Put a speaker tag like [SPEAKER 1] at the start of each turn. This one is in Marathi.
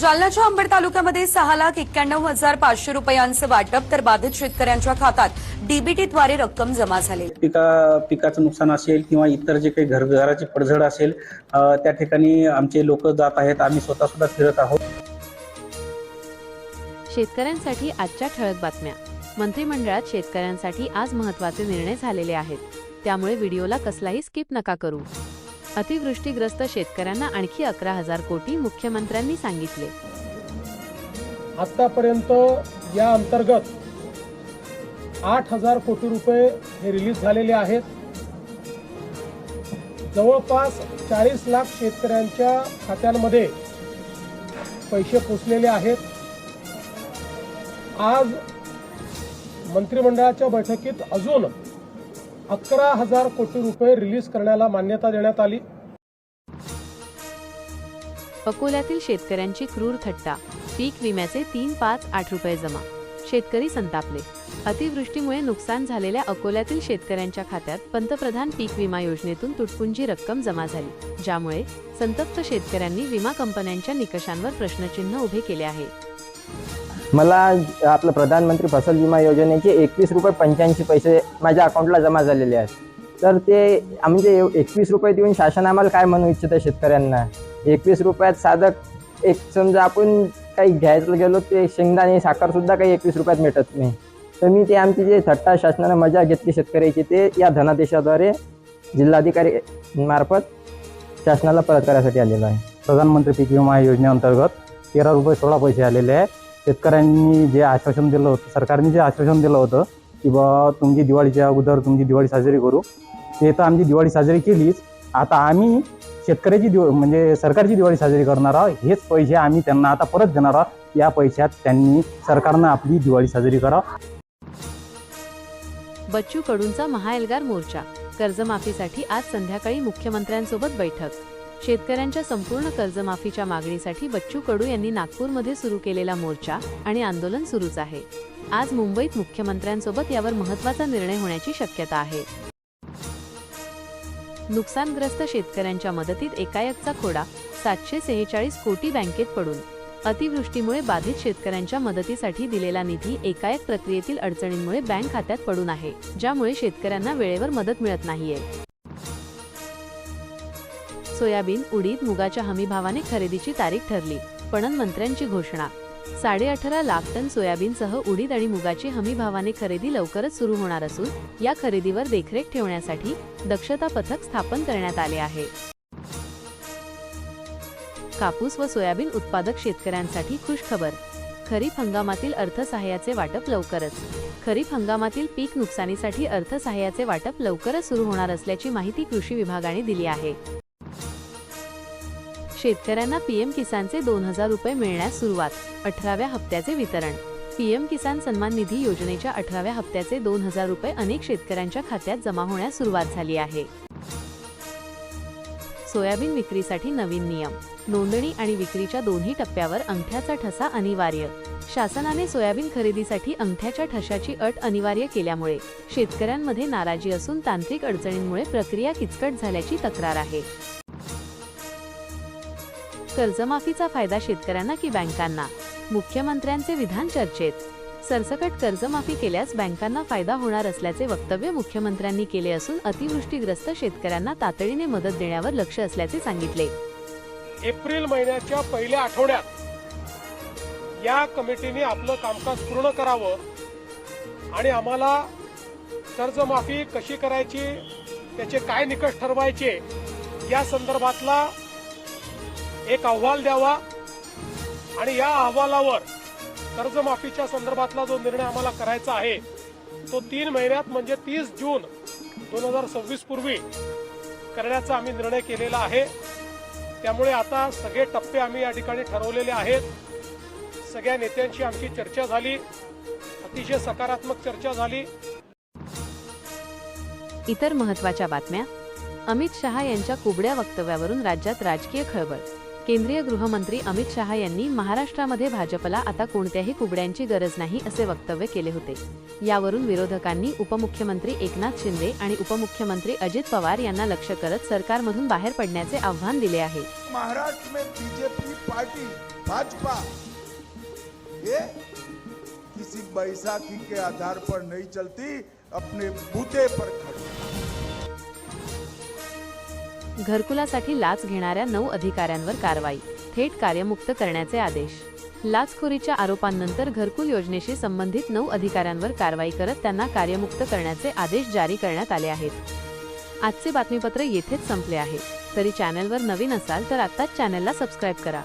[SPEAKER 1] जालन्याच्या अंबड तालुक्यामध्ये सहा लाख एक्क्याण्णव हजार पाचशे रुपयांचं वाटप तर बाधित शेतकऱ्यांच्या खात्यात डीबीटीद्वारे रक्कम जमा झाली.
[SPEAKER 2] पिका पिकाचं नुकसान असेल किंवा इतर जे काही घर घराची पडझड असेल त्या ठिकाणी आमचे लोक जात आहेत. आम्ही स्वतः सुद्धा फिरत आहोत.
[SPEAKER 3] शेतकऱ्यांसाठी आजच्या ठळक बातम्या. मंत्रिमंडळात शेतकऱ्यांसाठी आज महत्त्वाचे निर्णय झालेले आहेत. त्यामुळे व्हिडिओला कसलाही स्किप नका करू. अतिवृष्टीग्रस्त शेतकऱ्यांना आणखी अकरा हजार कोटी मुख्यमंत्र्यांनी सांगितले.
[SPEAKER 4] आत्तापर्यंत या अंतर्गत आठ हजार कोटी रुपये हे रिलीज झालेले आहेत. जवळपास चाळीस लाख शेतकऱ्यांच्या खात्यांमध्ये पैसे पोचलेले आहेत. आज मंत्रिमंडळाच्या बैठकीत अजून अकरा हजार कोटी रुपये रिलीज करण्याला मान्यता देण्यात आली.
[SPEAKER 3] अकोल्यातील शेतकऱ्यांची क्रूर थट्टा. पीक विम्याचे तीन पाच आठ रुपये जमा. शेतकरी संतापले. अतिवृष्टीमुळे नुकसान झालेल्या अकोल्यातील शेतकऱ्यांच्या खात्यात पंतप्रधान पीक विमा योजनेतून तुटपुंजी रक्कम जमा झाली ज्यामुळे संतप्त शेतकऱ्यांनी विमा कंपन्यांच्या निकषांवर प्रश्नचिन्ह उभे केले आहे.
[SPEAKER 5] मला आपलं प्रधानमंत्री फसल विमा योजनेचे एकवीस रुपये पंच्याऐंशी पैसे माझ्या अकाउंटला जमा झालेले आहेत. तर ते म्हणजे एकवीस रुपये देऊन शासन आम्हाला काय म्हणू इच्छितं शेतकऱ्यांना? एकवीस रुपयात साधक एक समजा आपण काही घ्यायला गेलो ते शेंगदाणे साखरसुद्धा काही एकवीस रुपयात मिळत नाही. तर मी ते आमची जे थट्टा शासनानं मजा घेतली शेतकऱ्याची ते या धनादेशाद्वारे जिल्हाधिकारी मार्फत शासनाला परत करायसाठी आलेलो आहे.
[SPEAKER 6] प्रधानमंत्री पीक विमा योजनेअंतर्गत तेरा रुपये सोळा पैसे आलेले आहे शेतकऱ्यांनी जे आश्वासन दिलं होतं सरकारने जे आश्वासन दिलं होतं की बा तुमची दिवाळीच्या अगोदर तुमची दिवाळी साजरी करू. ते तर आमची दिवाळी साजरी केलीच. आता आम्ही शेतकऱ्याची दिव म्हणजे सरकारची दिवाळी साजरी करणार आहोत हेच पैसे आम्ही त्यांना आता परत देणार आहोत. या पैशात त्यांनी सरकारनं आपली दिवाळी साजरी करा
[SPEAKER 3] बच्चू कडूंचा महाएल्गार मोर्चा. कर्जमाफीसाठी आज संध्याकाळी मुख्यमंत्र्यांसोबत बैठक. शेतकऱ्यांच्या संपूर्ण कर्जमाफीच्या मागणीसाठी बच्चू कडू यांनी नागपूरमध्ये सुरू केलेला मोर्चा आणि आंदोलन सुरूच आहे. आज मुंबईत मुख्यमंत्र्यांसोबत यावर महत्त्वाचा निर्णय होण्याची शक्यता आहे. नुकसानग्रस्त शेतकऱ्यांच्या मदतीत एकाएकचा खोडा सातशे सेहेचाळीस कोटी बँकेत पडून. अतिवृष्टीमुळे बाधित शेतकऱ्यांच्या मदतीसाठी दिलेला निधी एकाएक प्रक्रियेतील अडचणींमुळे बँक खात्यात पडून आहे ज्यामुळे शेतकऱ्यांना वेळेवर मदत मिळत नाहीये. सोयाबीन उडीद मुगाच्या हमीभावाने खरेदीची तारीख ठरली. पणन मंत्र्यांची घोषणा. साडेअठरा लाख टन सोयाबीनसह उडीद आणि मुगाची हमीभावाने खरेदी लवकरच सुरू होणार असून या खरेदीवर देखरेख ठेवण्यासाठी दक्षता पथक स्थापन करण्यात आले आहे. कापूस व सोयाबीन उत्पादक शेतकऱ्यांसाठी खुशखबर खरीप हंगामातील अर्थसहाय्याचे वाटप लवकरच. खरीप हंगामातील पीक नुकसानीसाठी अर्थसहाय्याचे वाटप लवकरच सुरू होणार असल्याची माहिती कृषी विभागाने दिली आहे. शेतकऱ्यांना पीएम किसानचे दोन हजार रुपये मिळण्यास सुरुवात. अठराव्या हप्त्याचे वितरण. पीएम किसान सन्मान निधी योजनेच्या अठराव्या हप्त्याचे दोन हजार रुपये अनेक शेतकऱ्यांच्या खात्यात जमा होण्यास सुरुवात झाली आहे. सोयाबीन विक्रीसाठी नवीन नियम. नोंदणी आणि विक्रीच्या दोन्ही टप्प्यावर अंगठ्याचा ठसा अनिवार्य. शासनाने सोयाबीन खरेदीसाठी अंगठ्याच्या ठशाची अट अनिवार्य केल्यामुळे शेतकऱ्यांमध्ये नाराजी असून तांत्रिक अडचणींमुळे प्रक्रिया किचकट झाल्याची तक्रार आहे. कर्जमाफीचा फायदा शेतकऱ्यांना की बँकांना? मुख्यमंत्र्यांचे विधान चर्चेत. सरसकट कर्जमाफी केल्यास बँकांना फायदा होणार असल्याचे वक्तव्य मुख्यमंत्र्यांनी केले असून अतिवृष्टीग्रस्त शेतकऱ्यांना तातडीने मदत देण्यावर लक्ष असल्याचे सांगितले.
[SPEAKER 4] एप्रिल महिन्याच्या पहिल्या आठवड्यात या कमिटीने आपलं कामकाज पूर्ण करावं आणि आम्हाला कर्जमाफी कशी करायची त्याचे काय निकष ठरवायचे या संदर्भातला एक अहवाल द्यावा आणि या अहवालावर कर्जमाफीच्या संदर्भातला जो निर्णय आम्हाला करायचा आहे तो तीन महिन्यात म्हणजे तीस जून दोन हजार सव्वीस पूर्वी करण्याचा आम्ही निर्णय केलेला आहे. त्यामुळे आता सगळे टप्पे आम्ही या ठिकाणी ठरवलेले आहेत. सगळ्या नेत्यांशी आमची चर्चा झाली अतिशय सकारात्मक चर्चा झाली.
[SPEAKER 3] इतर महत्त्वाच्या बातम्या अमित शहा यांच्या कुबड्या वक्तव्यावरून राज्यात राजकीय खळबळ केंद्रीय गृहमंत्री अमित शहा यांनी महाराष्ट्रामध्ये भाजपला आता कोणत्याही कुबड्यांची गरज नाही असे वक्तव्य केले होते. यावरून विरोधकांनी उपमुख्यमंत्री एकनाथ शिंदे आणि उपमुख्यमंत्री अजित पवार यांना लक्ष करत सरकारमधून बाहेर पडण्याचे आव्हान दिले आहे.
[SPEAKER 7] महाराष्ट्र में बीजेपी पार्टी भाजपा ये किसी बैसाखी के आधार पर नहीं चलती अपने बूते पर खड़ी।
[SPEAKER 3] घरकुलासाठी लाच घेणाऱ्या नऊ अधिकाऱ्यांवर कारवाई. थेट कार्यमुक्त करण्याचे आदेश. लाचखोरीच्या आरोपांनंतर घरकुल योजनेशी संबंधित नऊ अधिकाऱ्यांवर कारवाई करत त्यांना कार्यमुक्त करण्याचे आदेश जारी करण्यात आले आहेत. आजचे बातमीपत्र येथेच संपले आहे. तरी चॅनलवर नवीन असाल तर आत्ताच चॅनलला सबस्क्राईब करा.